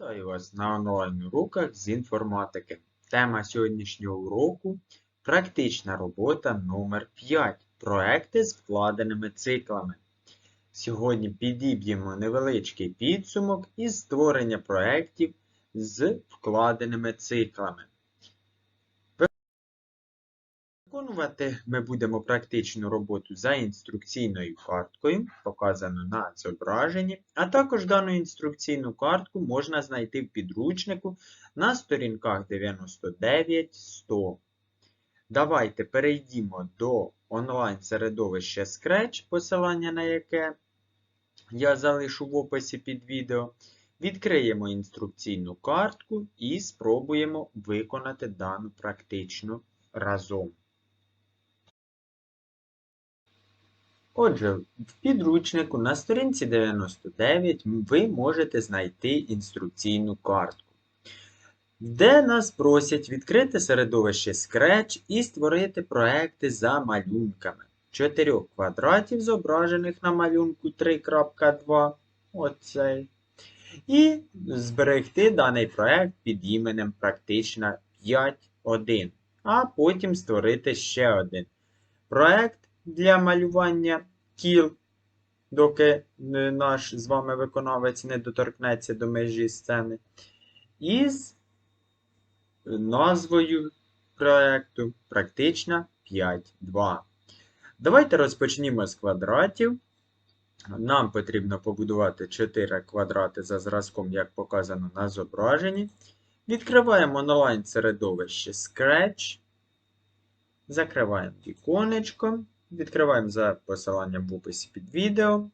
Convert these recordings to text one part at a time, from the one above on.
Вітаю вас на онлайн-уроках з інформатики. Тема сьогоднішнього уроку практична робота номер 5 Проекти з вкладеними циклами. Сьогодні підіб'ємо невеличкий підсумок із створення проєктів з вкладеними циклами. Виконувати ми будемо практичну роботу за інструкційною карткою, показану на зображенні, а також дану інструкційну картку можна знайти в підручнику на сторінках 99-100. Давайте перейдімо до онлайн-середовища Scratch, посилання на яке я залишу в описі під відео. Відкриємо інструкційну картку і спробуємо виконати дану практичну разом. Отже, в підручнику на сторінці 99 ви можете знайти інструкційну картку, де нас просять відкрити середовище Scratch і створити проекти за малюнками. Чотирьох квадратів, зображених на малюнку 3.2. Оцей. І зберегти даний проект під іменем Практична 5.1. А потім створити ще один проект для малювання кіл, доки наш з вами виконавець не доторкнеться до межі сцени. Із назвою проєкту Практична 5.2. Давайте розпочнімо з квадратів. Нам потрібно побудувати 4 квадрати за зразком, як показано на зображенні. Відкриваємо онлайн середовище Scratch. Закриваємо віконечко. Відкриваємо за посиланням в описі під відео.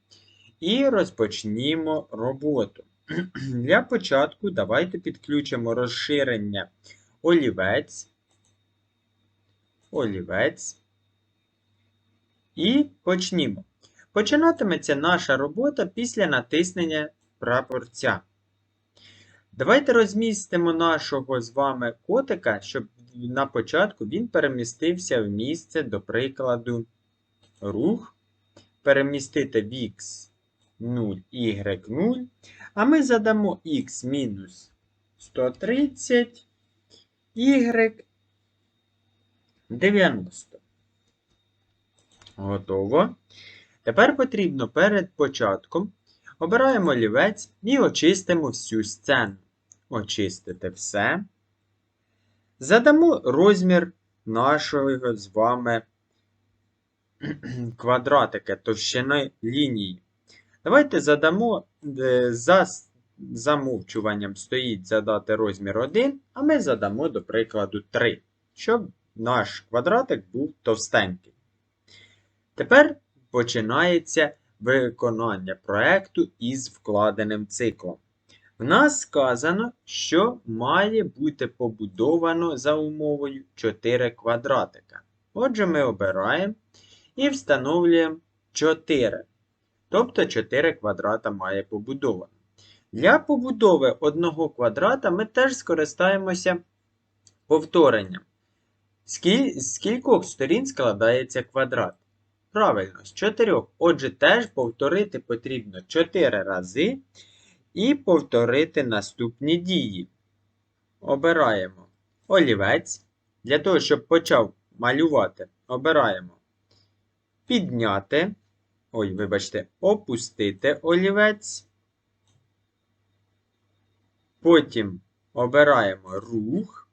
І розпочнімо роботу. Для початку давайте підключимо розширення олівець. Олівець. І почнімо. Починатиметься наша робота після натиснення прапорця. Давайте розмістимо нашого з вами котика, щоб на початку він перемістився в місце, до прикладу, рух. Перемістити в x 0, y 0. А ми задамо x мінус 130, y 90. Готово. Тепер потрібно перед початком обираємо олівець і очистимо всю сцену. Очистити все. Задамо розмір нашого з вами квадратика товщини лінії. Давайте задамо за замовчуванням стоїть задати розмір 1, а ми задамо, до прикладу, 3, щоб наш квадратик був товстенький. Тепер починається виконання проєкту із вкладеним циклом. В нас сказано, що має бути побудовано за умовою 4 квадратика. Отже, ми обираємо і встановлюємо 4. Тобто 4 квадрата має побудовано. Для побудови одного квадрата ми теж скористаємося повторенням. З кількох сторін складається квадрат. Правильно, з 4. Отже, теж повторити потрібно 4 рази і повторити наступні дії. Обираємо олівець. Для того, щоб почав малювати, обираємо підняти, ой, вибачте, опустити олівець. Потім обираємо рух.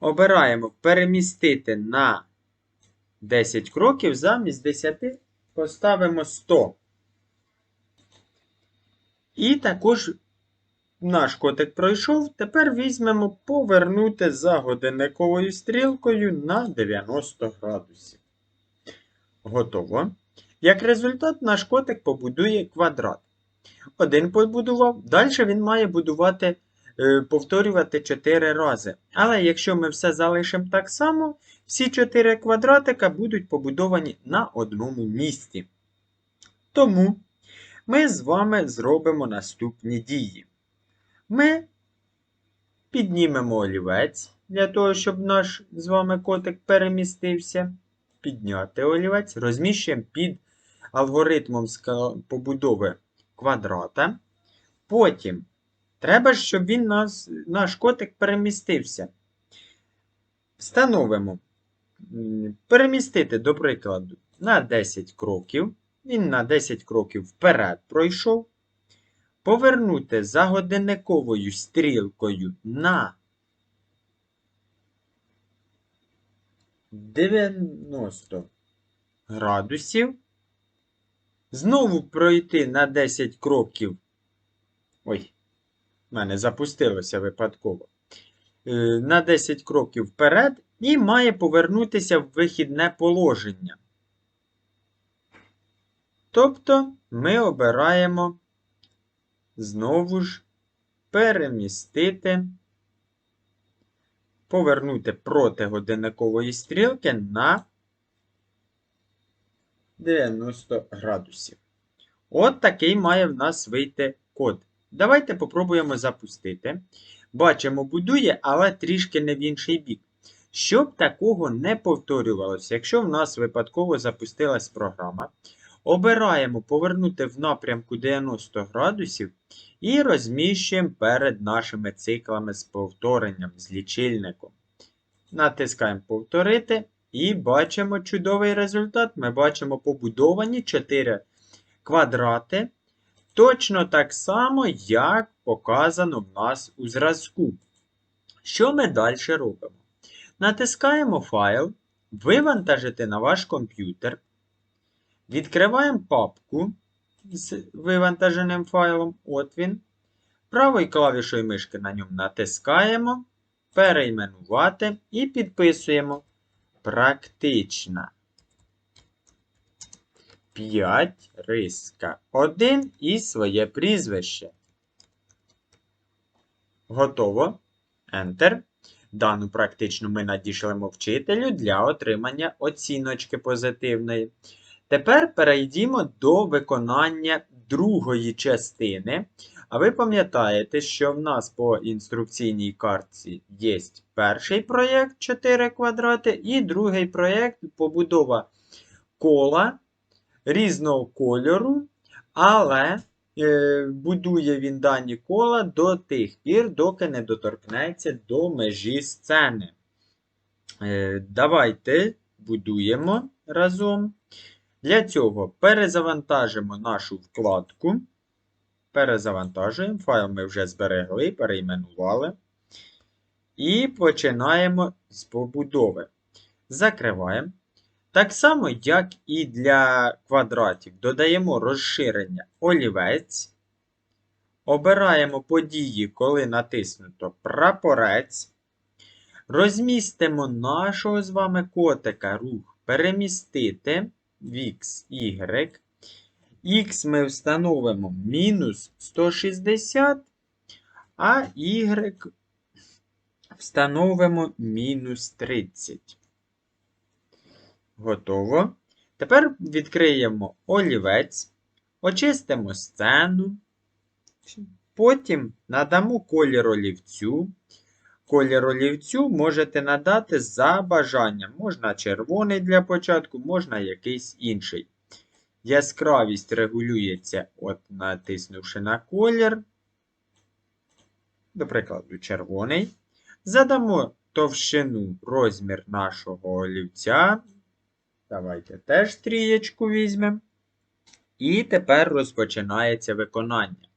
Обираємо перемістити на 10 кроків, замість 10 поставимо 100. І також наш котик пройшов. Тепер візьмемо повернути за годинниковою стрілкою на 90 градусів. Готово. Як результат, наш котик побудує квадрат. Один побудував, далі він має будувати, е, повторювати 4 рази. Але якщо ми все залишимо так само, всі 4 квадратика будуть побудовані на одному місці. Тому ми з вами зробимо наступні дії. Ми піднімемо олівець для того, щоб наш з вами котик перемістився. Підняти олівець, розміщуємо під алгоритмом побудови квадрата. Потім треба, щоб він нас, наш котик перемістився. Встановимо. Перемістити, до прикладу, на 10 кроків. Він на 10 кроків вперед пройшов. Повернути за годинниковою стрілкою на 90 градусів. Знову пройти на 10 кроків. Ой, в мене запустилося випадково. Е, На 10 кроків вперед і має повернутися в вихідне положення. Тобто ми обираємо знову ж перемістити, повернути проти годинникової стрілки на 90 градусів. От такий має в нас вийти код. Давайте попробуємо запустити. Бачимо, будує, але трішки не в інший бік. Щоб такого не повторювалося, якщо в нас випадково запустилась програма, обираємо повернути в напрямку 90 градусів і розміщуємо перед нашими циклами з повторенням, з лічильником. Натискаємо повторити і бачимо чудовий результат. Ми бачимо побудовані 4 квадрати. Точно так само, як показано в нас у зразку. Що ми далі робимо? Натискаємо файл, вивантажити на ваш комп'ютер. Відкриваємо папку з вивантаженим файлом. От він. Правою клавішою мишки на ньому натискаємо, перейменувати і підписуємо. Практична. 5 риска 1 і своє прізвище. Готово. Enter. Дану практичну ми надішлемо вчителю для отримання оціночки позитивної. Тепер перейдімо до виконання другої частини. А ви пам'ятаєте, що в нас по інструкційній картці є перший проєкт 4 квадрати, і другий проєкт побудова кола різного кольору, але е, будує він дані кола до тих пір, доки не доторкнеться до межі сцени. Е, давайте будуємо разом. Для цього перезавантажимо нашу вкладку. Перезавантажуємо. Файл ми вже зберегли, перейменували. І починаємо з побудови. Закриваємо. Так само, як і для квадратів, додаємо розширення олівець. Обираємо події, коли натиснуто прапорець. Розмістимо нашого з вами котика рух перемістити в X, Y. X ми встановимо мінус 160, а Y встановимо мінус 30. Готово. Тепер відкриємо олівець, очистимо сцену. Потім надамо колір олівцю. Колір олівцю можете надати за бажанням. Можна червоний для початку, можна якийсь інший. Яскравість регулюється, от натиснувши на колір. До прикладу, червоний. Задамо товщину розмір нашого олівця. Давайте теж трієчку візьмемо. І тепер розпочинається виконання.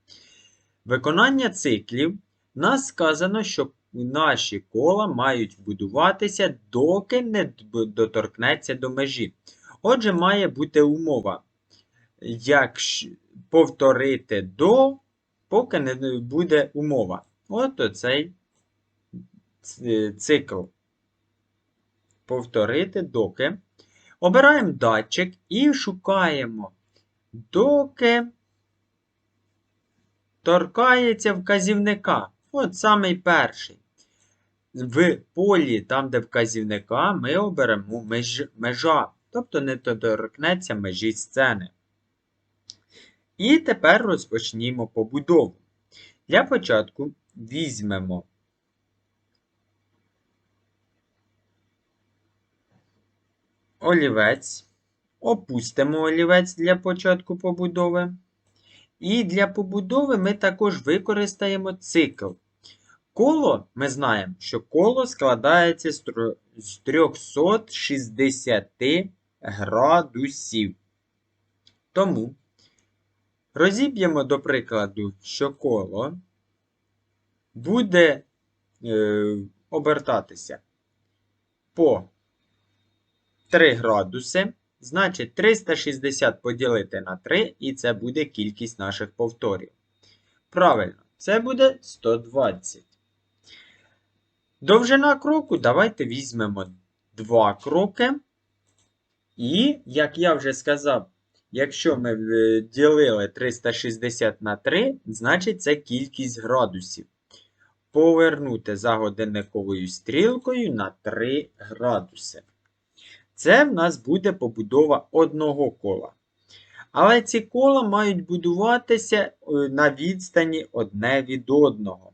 Виконання циклів. Нас сказано, що наші кола мають будуватися, доки не доторкнеться до межі. Отже, має бути умова. Як повторити до, поки не буде умова. От оцей цикл. Повторити доки. Обираємо датчик і шукаємо, доки торкається вказівника. От самий перший. В полі, там, де вказівника, ми оберемо меж, межа. Тобто не доторкнеться межі сцени. І тепер розпочнімо побудову. Для початку візьмемо олівець, опустимо олівець для початку побудови. І для побудови ми також використаємо цикл. Коло, ми знаємо, що коло складається з 360 градусів. Тому розіб'ємо, до прикладу, що коло буде е, обертатися по 3 градуси. Значить, 360 поділити на 3, і це буде кількість наших повторів. Правильно, це буде 120. Довжина кроку давайте візьмемо 2 кроки. І, як я вже сказав, якщо ми е, ділили 360 на 3, значить це кількість градусів. Повернути за годинниковою стрілкою на 3 градуси. Це в нас буде побудова одного кола. Але ці кола мають будуватися е, на відстані одне від одного.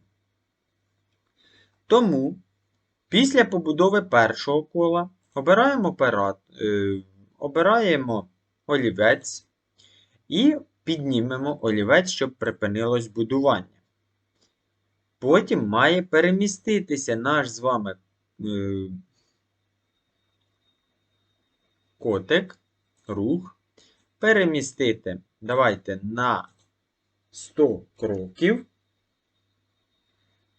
Тому після побудови першого кола обираємо, пера, е, обираємо олівець і піднімемо олівець, щоб припинилось будування. Потім має переміститися наш з вами е, котик, рух, перемістити, давайте на 100 кроків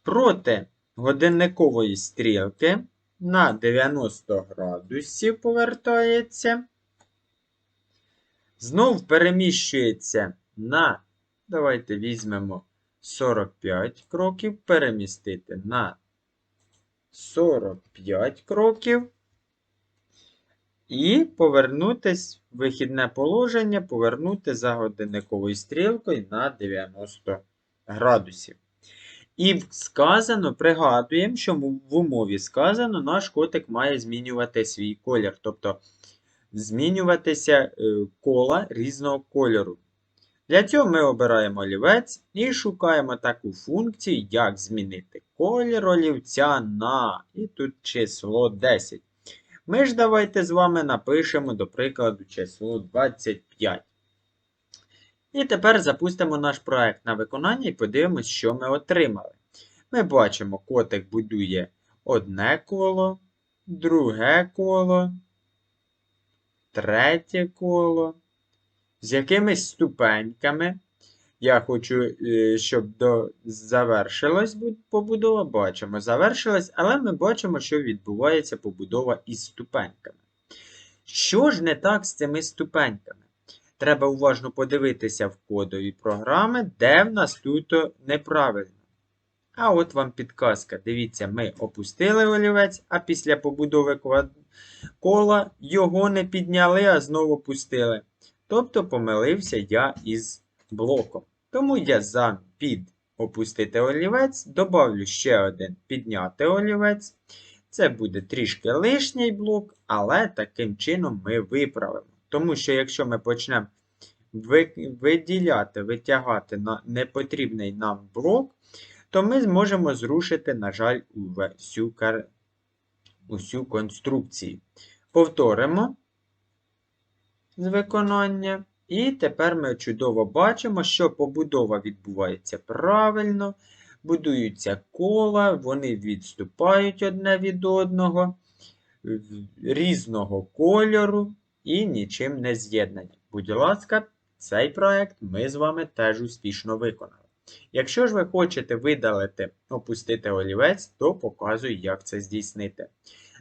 проти годинникової стрілки на 90 градусів повертається. Знов переміщується на, давайте візьмемо 45 кроків, перемістити на 45 кроків. І повернутись в вихідне положення, повернути за годинниковою стрілкою на 90 градусів. І сказано, пригадуємо, що в умові сказано, наш котик має змінювати свій колір. Тобто змінюватися е, кола різного кольору. Для цього ми обираємо олівець і шукаємо таку функцію, як змінити колір олівця на. І тут число 10. Ми ж давайте з вами напишемо, до прикладу, число 25. І тепер запустимо наш проект на виконання і подивимось, що ми отримали. Ми бачимо, котик будує одне коло, друге коло, третє коло. З якимись ступеньками. Я хочу, е, щоб до... завершилась побудова. Бачимо, завершилась, але ми бачимо, що відбувається побудова із ступеньками. Що ж не так з цими ступеньками? Треба уважно подивитися в кодові програми, де в нас тут неправильно. А от вам підказка. Дивіться, ми опустили олівець, а після побудови кола його не підняли, а знову пустили. Тобто помилився я із блоком. Тому я за під опустити олівець, добавлю ще один підняти олівець. Це буде трішки лишній блок, але таким чином ми виправимо. Тому що, якщо ми почнемо виділяти, витягати на непотрібний нам блок, то ми зможемо зрушити, на жаль, усю, кар... усю конструкцію. Повторимо з виконання. І тепер ми чудово бачимо, що побудова відбувається правильно. Будуються кола, вони відступають одне від одного, різного кольору і нічим не з'єднані. Будь ласка, цей проект ми з вами теж успішно виконали. Якщо ж ви хочете видалити, опустити олівець, то показую, як це здійснити.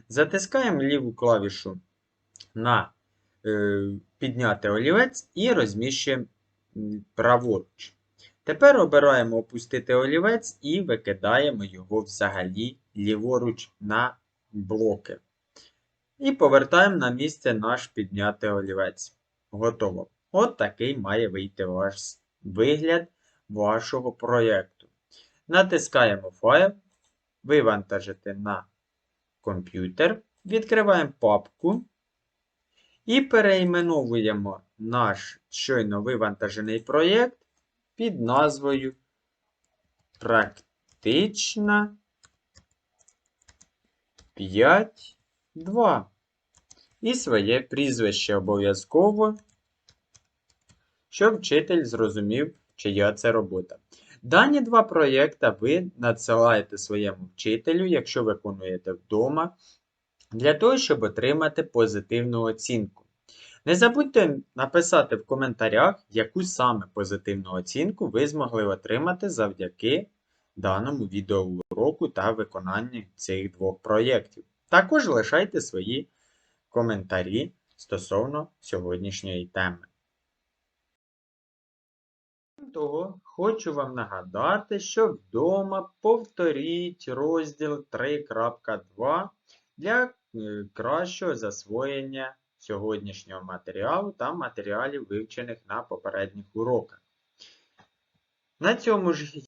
Затискаємо ліву клавішу на е, підняти олівець і розміщуємо праворуч. Тепер обираємо опустити олівець і викидаємо його взагалі ліворуч на блоки. І повертаємо на місце наш піднятий олівець. Готово. От такий має вийти ваш вигляд вашого проєкту. Натискаємо файл, вивантажити на комп'ютер, відкриваємо папку і переіменовуємо наш щойно вивантажений проєкт під назвою Практична 5.2. і своє прізвище обов'язково, щоб вчитель зрозумів, чия це робота. Дані два проєкти ви надсилаєте своєму вчителю, якщо виконуєте вдома, для того, щоб отримати позитивну оцінку. Не забудьте написати в коментарях, яку саме позитивну оцінку ви змогли отримати завдяки даному відеоуроку та виконанню цих двох проєктів. Також лишайте свої коментарі стосовно сьогоднішньої теми. Крім того, хочу вам нагадати, що вдома повторіть розділ 3.2 для е, кращого засвоєння сьогоднішнього матеріалу та матеріалів, вивчених на попередніх уроках. На цьому ж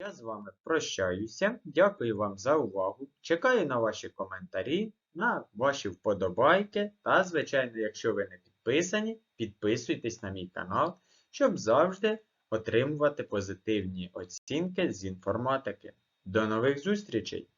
я з вами прощаюся. Дякую вам за увагу. Чекаю на ваші коментарі, на ваші вподобайки. Та, звичайно, якщо ви не підписані, підписуйтесь на мій канал, щоб завжди отримувати позитивні оцінки з інформатики. До нових зустрічей!